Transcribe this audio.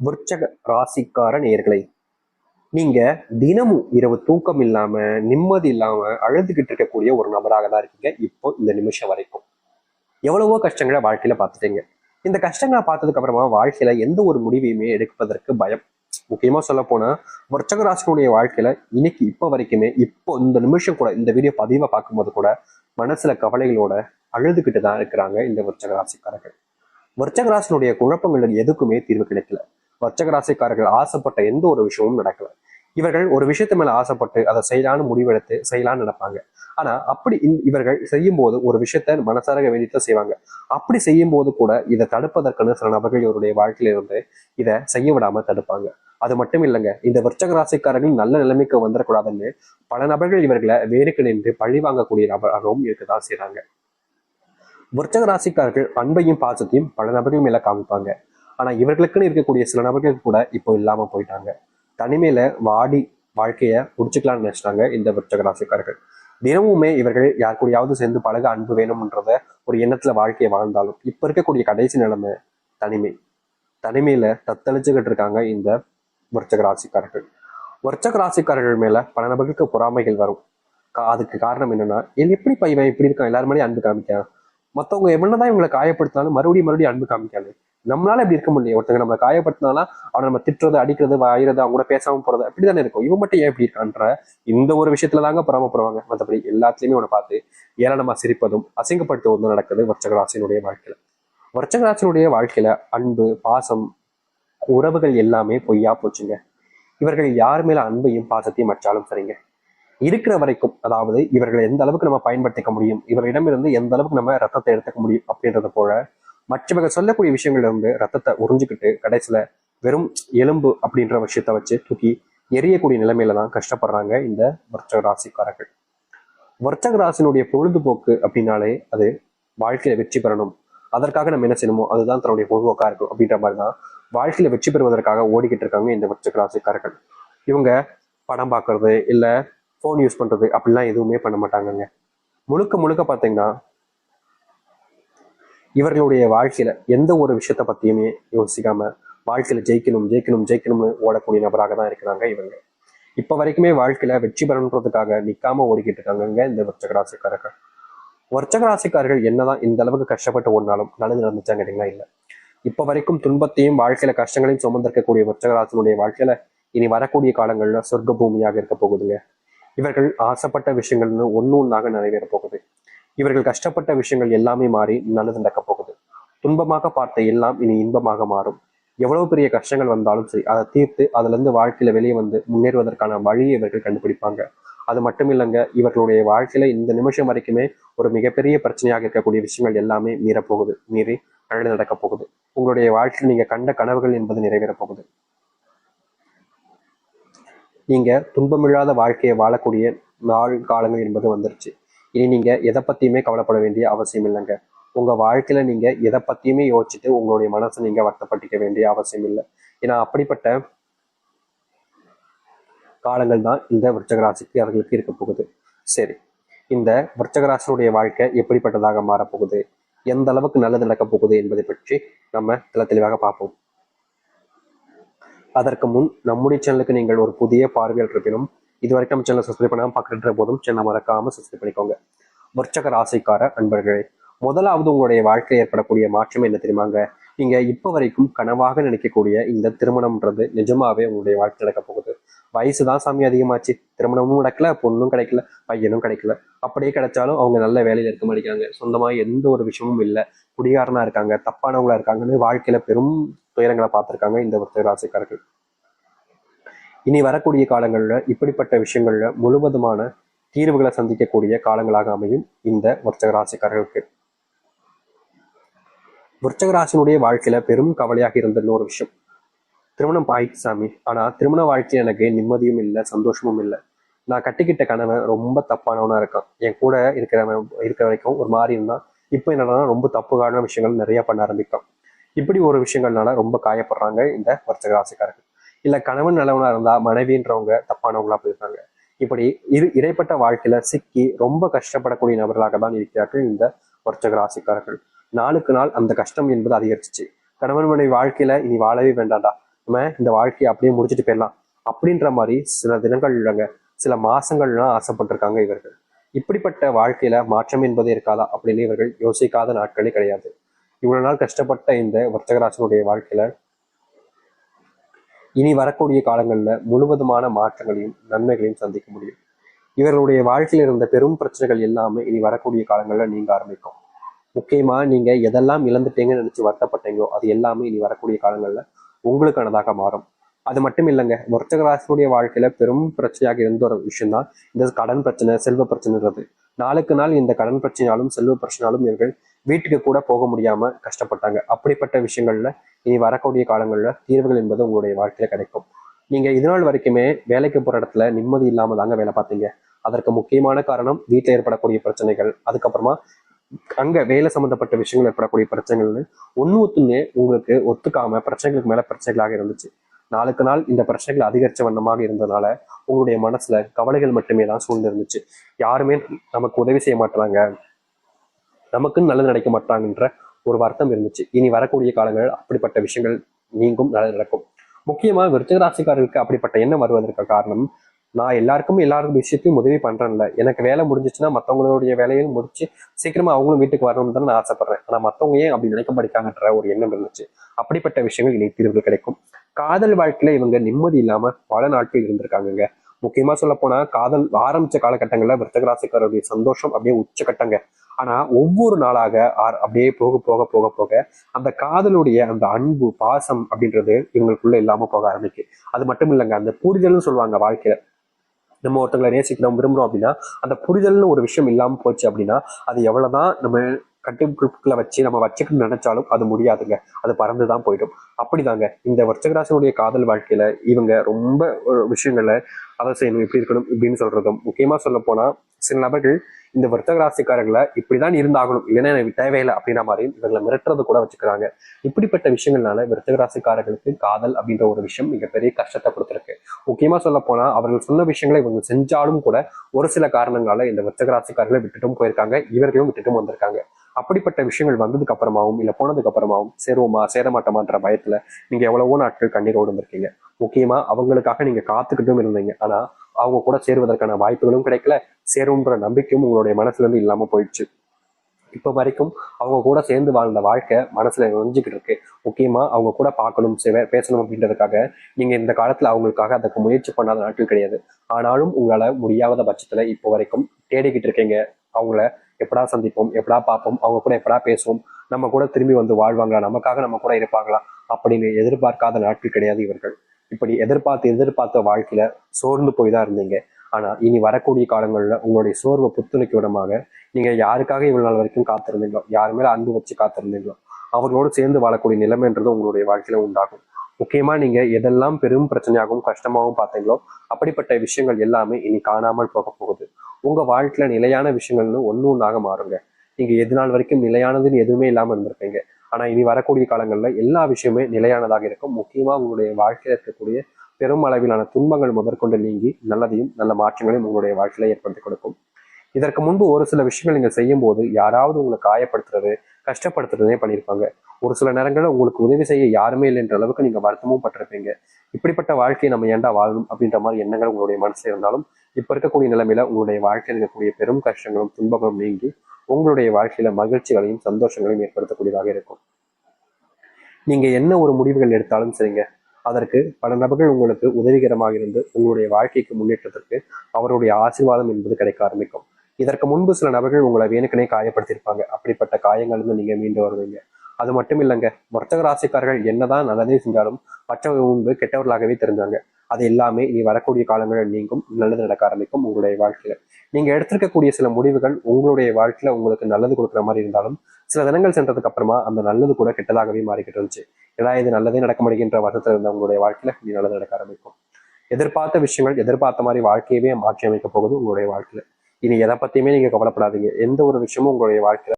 விருச்சக ராசிக்கார நேர்களை நீங்க தினமும் இரவு தூக்கம் இல்லாம நிம்மதி இல்லாம அழுதுகிட்டு இருக்கக்கூடிய ஒரு நபராக தான் இருக்கீங்க. இப்போ இந்த நிமிஷம் வரைக்கும். எவ்வளவோ கஷ்டங்களை வாழ்க்கையில பார்த்துட்டீங்க. இந்த கஷ்டங்களை பார்த்ததுக்கு அப்புறமா வாழ்க்கையில எந்த ஒரு முடிவையுமே எடுப்பதற்கு பயம். முக்கியமா சொல்ல போனா விருச்சக ராசினுடைய வாழ்க்கையில இன்னைக்கு இப்போ வரைக்குமே இப்போ இந்த நிமிஷம் கூட இந்த வீடியோ பதிவை பார்க்கும்போது கூட மனசுல கவலைகளோட அழுதுகிட்டு தான் இருக்கிறாங்க இந்த விருச்சக ராசிக்காரர்கள். விருச்சக ராசினுடைய குழப்பங்களுக்கு எதுக்குமே தீர்வு கிடைக்கல. வர்ச்சக ராசிக்காரர்கள் ஆசைப்பட்ட எந்த ஒரு விஷயமும் நடக்கல. இவர்கள் ஒரு விஷயத்து மேல ஆசைப்பட்டு அதை செய்யலான்னு முடிவெடுத்து செய்யலான்னு நினைப்பாங்க. ஆனா அப்படி இவர்கள் செய்யும் போது ஒரு விஷயத்த மனசாரக வேண்டித்தான் செய்வாங்க. அப்படி செய்யும் போது கூட இதை தடுப்பதற்கான சில நபர்கள் இவருடைய வாழ்க்கையில இருந்து இதை செய்ய விடாம தடுப்பாங்க. அது மட்டும் இல்லைங்க இந்த விருச்சக ராசிக்காரர்கள் நல்ல நிலைமைக்கு வந்துடக்கூடாதுன்னு பல நபர்கள் இவர்களை வேருக்கு நின்று பழி வாங்கக்கூடிய நபராகவும் இருக்கதான் செய்யறாங்க விருச்சக ராசிக்காரர்கள் அன்பையும் பாசத்தையும் பல நபர்கள் மேல காமிப்பாங்க. ஆனா இவர்களுக்குன்னு இருக்கக்கூடிய சில நபர்கள் கூட இப்போ இல்லாம போயிட்டாங்க. தனிமையில வாடி வாழ்க்கையை முடிச்சுக்கலாம்னு நினைச்சிட்டாங்க இந்த விருச்சக ராசிக்காரர்கள் தினமுமே இவர்கள் யார் கூடயாவது சேர்ந்து பழக அன்பு வேணும்ன்றத ஒரு எண்ணத்துல வாழ்க்கையை வாழ்ந்தாலும் இப்ப இருக்கக்கூடிய கடைசி நிலைமை தனிமை. தனிமையில தத்தளிச்சுக்கிட்டு இருக்காங்க இந்த விருச்சக ராசிக்காரர்கள் விருச்சக ராசிக்காரர்கள் மேல பல நபர்களுக்கு பொறாமைகள் வரும். கா- அதுக்கு காரணம் என்னன்னா எப்படி பையன் இப்படி இருக்கான் எல்லாரும் அன்பு காமிக்கான் மத்தவங்க எவ்வளவுதான் இவங்களை காயப்படுத்தினாலும் மறுபடியும் மறுபடியும் அன்பு காமிக்காது. நம்மளால இப்படி இருக்க முடியும் ஒருத்தங்க நம்ம காயப்படுத்தினாலும் அவனை நம்ம திட்டுறது அடிக்கிறது வாயிறது அவங்க கூட பேசாம போறது அப்படிதானே இருக்கும். இவன் மட்டும் ஏன் இப்படி இருக்கான்ற இந்த ஒரு விஷயத்துல தாங்க பொறாமப்படுவாங்க. மற்றபடி எல்லாத்துலயுமே அவனை பார்த்து ஏளனமா சிரிப்பதும் அசிங்கப்படுத்துவதும் நடக்குது வர்ச்சகராசினுடைய வாழ்க்கையில. வர்ச்சகராசினுடைய வாழ்க்கையில அன்பு பாசம் உறவுகள் எல்லாமே பொய்யா போச்சுங்க. இவர்கள் யார் மேல அன்பையும் பாசத்தையும் வச்சாலும் சரிங்க. இருக்கிற வரைக்கும் அதாவது இவர்களை எந்த அளவுக்கு நம்ம பயன்படுத்திக்க முடியும் இவர்களிடமிருந்து எந்த அளவுக்கு நம்ம ரத்தத்தை எடுத்துக்க முடியும் அப்படின்றத போல மற்றவங்க சொல்லக்கூடிய விஷயங்கள்ல இருந்து ரத்தத்தை உறிஞ்சிக்கிட்டு கடைசியில வெறும் எலும்பு அப்படின்ற விஷயத்த வச்சு தூக்கி எரியக்கூடிய நிலைமையில தான் கஷ்டப்படுறாங்க இந்த வர்ச்சக ராசிக்காரர்கள். வர்ச்சக ராசினுடைய பொழுதுபோக்கு அப்படின்னாலே அது வாழ்க்கையில வெற்றி பெறணும். அதற்காக நம்ம என்ன செய்யணுமோ அதுதான் தன்னுடைய பொழுதுபோக்கா இருக்கும் அப்படின்ற மாதிரி தான் வாழ்க்கையில வெற்றி பெறுவதற்காக ஓடிக்கிட்டு இருக்காங்க இந்த வர்ச்சக ராசிக்காரர்கள். இவங்க படம் பார்க்கறது இல்லை ஃபோன் யூஸ் பண்றது அப்படிலாம் எதுவுமே பண்ண மாட்டாங்கங்க. முழுக்க முழுக்க பார்த்தீங்கன்னா இவர்களுடைய வாழ்க்கையில எந்த ஒரு விஷயத்த பத்தியுமே யோசிக்காம வாழ்க்கையில ஜெயிக்கணும் ஜெயிக்கணும் ஜெயிக்கணும்னு ஓடக்கூடிய நபராக தான் இருக்கிறாங்க இவங்க. இப்ப வரைக்குமே வாழ்க்கையில வெற்றி பெறணுன்றதுக்காக நிக்காம ஓடிக்கிட்டு இருக்காங்க இந்த வர்ச்சகராசிக்காரர்கள். வர்ச்சகராசிக்காரர்கள் என்னதான் இந்த அளவுக்கு கஷ்டப்பட்டு ஓடினாலும் நல்லது நடந்துச்சாங்க இல்லைங்களா இல்ல. இப்ப வரைக்கும் துன்பத்தையும் வாழ்க்கையில கஷ்டங்களையும் சுமந்திருக்கக்கூடிய வர்ச்சகராசனுடைய வாழ்க்கையில இனி வரக்கூடிய காலங்கள்ல சொர்க்க பூமியாக இருக்க போகுதுங்க. இவர்கள் ஆசைப்பட்ட விஷயங்கள்னு ஒண்ணு ஒன்றாக நிறைவேற போகுது. இவர்கள் கஷ்டப்பட்ட விஷயங்கள் எல்லாமே மாறி நல்லது நடக்க போகுது. துன்பமாக பார்த்த எல்லாம் இனி இன்பமாக மாறும். எவ்வளவு பெரிய கஷ்டங்கள் வந்தாலும் சரி அதை தீர்த்து அதுல இருந்து வாழ்க்கையில வெளியே வந்து முன்னேறுவதற்கான வழியை இவர்கள் கண்டுபிடிப்பாங்க. அது மட்டும் இல்லைங்க இவர்களுடைய வாழ்க்கையில இந்த நிமிஷம் வரைக்குமே ஒரு மிகப்பெரிய பிரச்சனையாக இருக்கக்கூடிய விஷயங்கள் எல்லாமே மீறப்போகுது மீறி நல்லது நடக்க போகுது. உங்களுடைய வாழ்க்கையில் நீங்க கண்ட கனவுகள் என்பது நிறைவேறப் போகுது. நீங்கள் துன்பமில்லாத வாழ்க்கையை வாழக்கூடிய நாள் காலங்கள் என்பது வந்துருச்சு. இனி நீங்கள் எதை பற்றியுமே கவலைப்பட வேண்டிய அவசியம் இல்லைங்க. உங்கள் வாழ்க்கையில் நீங்கள் எதை பற்றியுமே யோசிச்சுட்டு உங்களுடைய மனசை நீங்கள் வருத்தப்பட்டுக்க வேண்டிய அவசியம் இல்லை. ஏன்னா அப்படிப்பட்ட காலங்கள் தான் இந்த விருச்சகராசிக்கு அவர்களுக்கு இருக்க போகுது. சரி இந்த விருச்சகராசனுடைய வாழ்க்கை எப்படிப்பட்டதாக மாறப்போகுது? எந்த அளவுக்கு நல்லது நடக்கப் போகுது என்பதை பற்றி நம்ம தெல தெளிவாக பார்ப்போம். அதற்கு முன் நம்முடைய சேனலுக்கு நீங்கள் ஒரு புதிய பார்வையில் இருப்பினும் இது வரைக்கும் நம்ம சேனல் சப்ஸ்கிரைப் பண்ணாமல் பார்க்குற போதும் சேனல் மறக்காம சப்ஸ்கிரைப் பண்ணிக்கோங்க. விருச்சக ராசிக்கார அன்பர்களே முதலாவது உங்களுடைய வாழ்க்கையில் ஏற்படக்கூடிய மாற்றம் என்ன தெரியுமாங்க நீங்க இப்போ வரைக்கும் கனவாக நினைக்கக்கூடிய இந்த திருமணம்ன்றது நிஜமாவே உங்களுடைய வாழ்க்கை நடக்க போகுது. வயசு தான் சாமி அதிகமாச்சு. திருமணமும் நடக்கல பொண்ணும் கிடைக்கல பையனும் கிடைக்கல. அப்படியே கிடைச்சாலும் அவங்க நல்ல வேலையில இருக்க மாட்டேங்கிறாங்க. சொந்தமா எந்த ஒரு விஷயமும் இல்லை. குடிகாரனா இருக்காங்க தப்பானவங்களா இருக்காங்கன்னு வாழ்க்கையில பெரும் துயரங்களை பார்த்திருக்காங்க இந்த விருச்சிக ராசிக்காரர்கள் இனி வரக்கூடிய காலங்கள்ல இப்படிப்பட்ட விஷயங்கள்ல முழுவதுமான தீர்வுகளை சந்திக்கக்கூடிய காலங்களாக அமையும் இந்த விருச்சக ராசிக்காரர்களுக்கு விருச்சக ராசினுடைய வாழ்க்கையில பெரும் கவலையாக இருந்த இன்னொரு விஷயம். திருமணம் ஆயிடுச்சு சாமி. ஆனா திருமண வாழ்க்கையில் எனக்கு நிம்மதியும் இல்லை சந்தோஷமும் இல்லை. நான் கட்டிக்கிட்ட கணவன் ரொம்ப தப்பானவனா இருக்கான். என் கூட இருக்கிறவன் இருக்கிற வரைக்கும் ஒரு மாதிரி இருந்தான். இப்போ என்னடா ரொம்ப தப்புக்கான விஷயங்கள் நிறைய பண்ண ஆரம்பிக்கும் இப்படி ஒரு விஷயங்கள்னால ரொம்ப காயப்படுறாங்க இந்த வர்த்தக ராசிக்காரர்கள். இல்ல கணவன் நல்லவனா இருந்தா மனைவின்றவங்க தப்பானவங்களா போயிருக்காங்க. இப்படி இரு இடைப்பட்ட வாழ்க்கையில சிக்கி ரொம்ப கஷ்டப்படக்கூடிய நபர்களாக தான் இருக்கிறார்கள் இந்த வர்த்தக ராசிக்காரர்கள். நாளுக்கு நாள் அந்த கஷ்டம் என்பது அதிகரிச்சிச்சு. கணவன் மனைவி வாழ்க்கையில இனி வாழவே வேண்டாம்டா. நம்ம இந்த வாழ்க்கையை அப்படியே முடிச்சுட்டு போயிடலாம். அப்படின்ற மாதிரி சில தினங்கள் இல்லைங்க. சில மாசங்கள்லாம் ஆசைப்பட்டிருக்காங்க இவர்கள். இப்படிப்பட்ட வாழ்க்கையில மாற்றம் என்பதே இருக்காதா அப்படின்னு இவர்கள் யோசிக்காத நாட்களே கிடையாது. இவ்வளவு நாள் கஷ்டப்பட்ட இந்த வர்த்தகராசனுடைய வாழ்க்கையில இனி வரக்கூடிய காலங்களில் முழுவதுமான மாற்றங்களையும் நன்மைகளையும் சந்திக்க முடியும். இவர்களுடைய வாழ்க்கையில் இருந்த பெரும் பிரச்சனைகள் எல்லாமே இனி வரக்கூடிய காலங்களில் நீங்க ஆரம்பிக்கும். முக்கியமா நீங்க எதெல்லாம் இழந்துட்டீங்கன்னு நினைச்சு வருத்தப்பட்டீங்களோ அது எல்லாமே இனி வரக்கூடிய காலங்களில் உங்களுக்கானதாக மாறும். அது மட்டும் இல்லைங்க வர்த்தகராசனுடைய வாழ்க்கையில பெரும் பிரச்சனையாக இருந்த ஒரு விஷயம் தான் இந்த கடன் பிரச்சனை செல்வ பிரச்சனைன்றது. நாளுக்கு நாள் இந்த கடன் பிரச்சனையாலும் செல்வ பிரச்சனையாலும் இவர்கள் வீட்டுக்கு கூட போக முடியாம கஷ்டப்பட்டாங்க. அப்படிப்பட்ட விஷயங்கள்ல இனி வரக்கூடிய காலங்கள்ல தீர்வுகள் என்பது உங்களுடைய வாழ்க்கையில கிடைக்கும். நீங்க இது நாள் வரைக்குமே வேலைக்கு போற இடத்துல நிம்மதி இல்லாம தாங்க வேலை பார்த்தீங்க. அதற்கு முக்கியமான காரணம் வீட்டில் ஏற்படக்கூடிய பிரச்சனைகள். அதுக்கப்புறமா அங்க வேலை சம்பந்தப்பட்ட விஷயங்கள் ஏற்படக்கூடிய பிரச்சனைகள்னு ஒண்ணு ஒத்துமே உங்களுக்கு ஒத்துக்காம பிரச்சனைகளுக்கு மேல பிரச்சனைகளாக இருந்துச்சு. நாளுக்கு நாள் இந்த பிரச்சனைகள் அதிகரிச்ச வண்ணமாக இருந்ததுனால உங்களுடைய மனசுல கவலைகள் மட்டுமே தான் சூழ்ந்திருந்துச்சு. யாருமே நமக்கு உதவி செய்ய மாட்டாங்க நமக்குன்னு நல்லது நடக்க மாட்டாங்கன்ற ஒரு வருத்தம் இருந்துச்சு. இனி வரக்கூடிய காலங்கள் அப்படிப்பட்ட விஷயங்கள் நீங்கும் நல்லது நடக்கும். முக்கியமா விருச்சிகராசிக்காரர்களுக்கு அப்படிப்பட்ட எண்ணம் வருவதற்கு காரணம் நான் எல்லாருக்கும் எல்லாருக்கும் விஷயத்தையும் உதவி பண்றேன்ல. எனக்கு வேலை முடிஞ்சிச்சுன்னா மற்றவங்களுடைய வேலையும் முடிச்சு சீக்கிரமா அவங்களும் வீட்டுக்கு வரணும்னு தான் நான் ஆசைப்படுறேன். ஆனா மத்தவங்க ஏன் அப்படி நினைக்கப்படிக்காங்கன்ற ஒரு எண்ணம் இருந்துச்சு. அப்படிப்பட்ட விஷயங்கள் இனி தீர்வு கிடைக்கும். காதல் வாழ்க்கையில இவங்க நிம்மதி இல்லாம பல நாட்கள் இருந்திருக்காங்கங்க. முக்கியமா சொல்ல போனா காதல் ஆரம்பிச்ச காலகட்டங்கள்ல விருத்தகராசிக்காரருடைய சந்தோஷம் அப்படியே உச்சக்கட்டங்க. ஆனா ஒவ்வொரு நாளாக ஆர்- அப்படியே போக போக போக போக அந்த காதலுடைய அந்த அன்பு பாசம் அப்படின்றது இவங்களுக்குள்ள இல்லாம போக ஆரம்பிக்கு. அது மட்டும் இல்லைங்க அந்த புரிதல்னு சொல்லுவாங்க வாழ்க்கையில. நம்ம ஒருத்தங்களை நேசிக்கிறோம் விரும்புறோம் அப்படின்னா அந்த புரிதல்னு ஒரு விஷயம் இல்லாமல் போச்சு அப்படின்னா அது எவ்வளவுதான் நம்ம கட்டுக்குள்ள வச்சு நம்ம வச்சுக்கணும்னு நினைச்சாலும் அது முடியாதுங்க. அது பறந்து தான் போயிடும். அப்படிதாங்க. இந்த வர்ச்சகராசனுடைய காதல் வாழ்க்கையில இவங்க ரொம்ப விஷயங்களை அதை செய்யணும் இப்படி இருக்கணும் இப்படின்னு சொல்றதும். முக்கியமா சொல்ல போனா சில நபர்கள் இந்த வர்த்தக ராசிக்காரர்களை இப்படிதான் இருந்தாகணும் இல்லைன்னா எனக்கு தேவையில்லை அப்படின்ற மாதிரி இவங்களை மிரட்டுறது கூட வச்சுக்கிறாங்க. இப்படிப்பட்ட விஷயங்கள்னால விருத்தக ராசிக்காரர்களுக்கு காதல் அப்படின்ற ஒரு விஷயம் மிகப்பெரிய கஷ்டத்தை கொடுத்துருக்கு. முக்கியமா சொல்ல போனா அவர்கள் சொன்ன விஷயங்களை இவங்க செஞ்சாலும் கூட ஒரு சில காரணங்களால இந்த விருத்தக ராசிக்காரர்களை விட்டுட்டும் போயிருக்காங்க இவர்களையும் விட்டுட்டும் வந்திருக்காங்க. அப்படிப்பட்ட விஷயங்கள் வந்ததுக்கு அப்புறமாவும் இல்ல போனதுக்கு அப்புறமாவும் சேருவோமா சேர மாட்டோமான்ற பயத்துல நீங்க எவ்வளவோ நாட்கள் கண்ணீரோடு இருந்திருக்கீங்க. முக்கியமா அவங்களுக்காக நீங்க காத்துக்கிட்டும் இருந்தீங்க. ஆனா அவங்க கூட சேருவதற்கான வாய்ப்புகளும் கிடைக்கல. சேரும்ன்ற நம்பிக்கையும் உங்களுடைய மனசுல இருந்து இல்லாம போயிடுச்சு. இப்போ வரைக்கும் அவங்க கூட சேர்ந்து வாழ்ந்த வாழ்க்கை மனசில் நொஞ்சிக்கிட்டு இருக்கு. முக்கியமாக அவங்க கூட பார்க்கணும் பேசணும் அப்படின்றதுக்காக நீங்கள் இந்த காலத்தில் அவங்களுக்காக அதுக்கு முயற்சி பண்ணாத நாட்கள் கிடையாது. ஆனாலும் உங்களால் முடியாத பட்சத்தில் இப்போ வரைக்கும் தேடிக்கிட்டு இருக்கீங்க. அவங்கள எப்படா சந்திப்போம் எப்படா பார்ப்போம் அவங்க கூட எப்படா பேசுவோம் நம்ம கூட திரும்பி வந்து வாழ்வாங்களா நமக்காக நம்ம கூட இருப்பாங்களா அப்படின்னு எதிர்பார்க்காத நாட்கள் கிடையாது இவர்கள். இப்படி எதிர்பார்த்து எதிர்பார்த்த வாழ்க்கையில சோர்ந்து போய் தான் இருந்தீங்க. ஆனால் இனி வரக்கூடிய காலங்களில் உங்களுடைய சோர்வை புத்துணைக்கு விடமாக நீங்கள் யாருக்காக இவ்வளோ நாள் வரைக்கும் காத்திருந்தீங்களோ யார் மேலே அன்பு வச்சு காத்திருந்தீங்களோ அவர்களோடு சேர்ந்து வாழக்கூடிய நிலைமைன்றது உங்களுடைய வாழ்க்கையில உண்டாகும். முக்கியமாக நீங்கள் எதெல்லாம் பெரும் பிரச்சனையாகவும் கஷ்டமாகவும் பார்த்தீங்களோ அப்படிப்பட்ட விஷயங்கள் எல்லாமே இனி காணாமல் போக போகுது. உங்கள் வாழ்க்கையில் நிலையான விஷயங்கள்னு ஒன்று ஒன்றாக மாறுங்க. நீங்கள் எது நாள் வரைக்கும் நிலையானதுன்னு எதுவுமே இல்லாமல் இருந்திருப்பீங்க. ஆனால் இனி வரக்கூடிய காலங்களில் எல்லா விஷயமே நிலையானதாக இருக்கும். முக்கியமாக உங்களுடைய வாழ்க்கையில் இருக்கக்கூடிய பெரும் அளவிலான துன்பங்கள் முதற்கொண்டு நீங்கி நல்லதையும் நல்ல மாற்றங்களையும் உங்களுடைய வாழ்க்கையில ஏற்படுத்தி கொடுக்கும். இதற்கு முன்பு ஒரு சில விஷயங்கள் நீங்கள் செய்யும் போது யாராவது உங்களை காயப்படுத்துறது கஷ்டப்படுத்துறதே பண்ணியிருப்பாங்க. ஒரு சில நேரங்களில் உங்களுக்கு உதவி செய்ய யாருமே இல்லைன்ற அளவுக்கு நீங்கள் வருத்தமும் பட்டிருப்பீங்க. இப்படிப்பட்ட வாழ்க்கையை நம்ம ஏண்டா வாழணும் அப்படின்ற மாதிரி எண்ணங்கள் உங்களுடைய மனசில் இருந்தாலும் இப்போ இருக்கக்கூடிய நிலைமையில உங்களுடைய வாழ்க்கையில் இருக்கக்கூடிய பெரும் கஷ்டங்களும் துன்பங்களும் நீங்கி உங்களுடைய வாழ்க்கையில மகிழ்ச்சிகளையும் சந்தோஷங்களையும் ஏற்படுத்தக்கூடியதாக இருக்கும். நீங்க என்ன ஒரு முடிவுகள் எடுத்தாலும் சரிங்க. அதற்கு பல நபர்கள் உங்களுக்கு உதவிகரமாக இருந்து உங்களுடைய வாழ்க்கைக்கு முன்னேற்றத்திற்கு அவருடைய ஆசீர்வாதம் என்பது கிடைக்க ஆரம்பிக்கும். இதற்கு முன்பு சில நபர்கள் உங்களை வேணுக்கனே காயப்படுத்தியிருப்பாங்க. அப்படிப்பட்ட காயங்கள் நீங்க மீண்டு வருவீங்க. அது மட்டும் இல்லைங்க வர்த்தக ராசிக்காரர்கள் என்னதான் நல்லதே செஞ்சாலும் மற்றவங்க முன்பு கெட்டவர்களாகவே தெரிஞ்சாங்க. அது எல்லாமே இனி வரக்கூடிய காலங்களில் நீங்கும் நல்லது நடக்க ஆரம்பிக்கும் உங்களுடைய வாழ்க்கையில. நீங்க எடுத்திருக்கக்கூடிய சில முடிவுகள் உங்களுடைய வாழ்க்கையில உங்களுக்கு நல்லது கொடுக்குற மாதிரி இருந்தாலும் சில தினங்கள் சென்றதுக்கு அப்புறமா அந்த நல்லது கூட கெட்டதாகவே மாறிக்கிட்டு இருந்துச்சு. ஏன்னா இது நல்லதே நடக்க முடிகின்ற வருத்தத்தில் இருந்த உங்களுடைய வாழ்க்கையில இனி நல்லது நடக்க ஆரம்பிக்கும். எதிர்பார்த்த விஷயங்கள் எதிர்பார்த்த மாதிரி வாழ்க்கையவே மாற்றி அமைக்க போகுது உங்களுடைய வாழ்க்கையில. இனி எதை பத்தியுமே நீங்க கவலைப்படாதீங்க. எந்த ஒரு விஷயமும் உங்களுடைய வாழ்க்கையில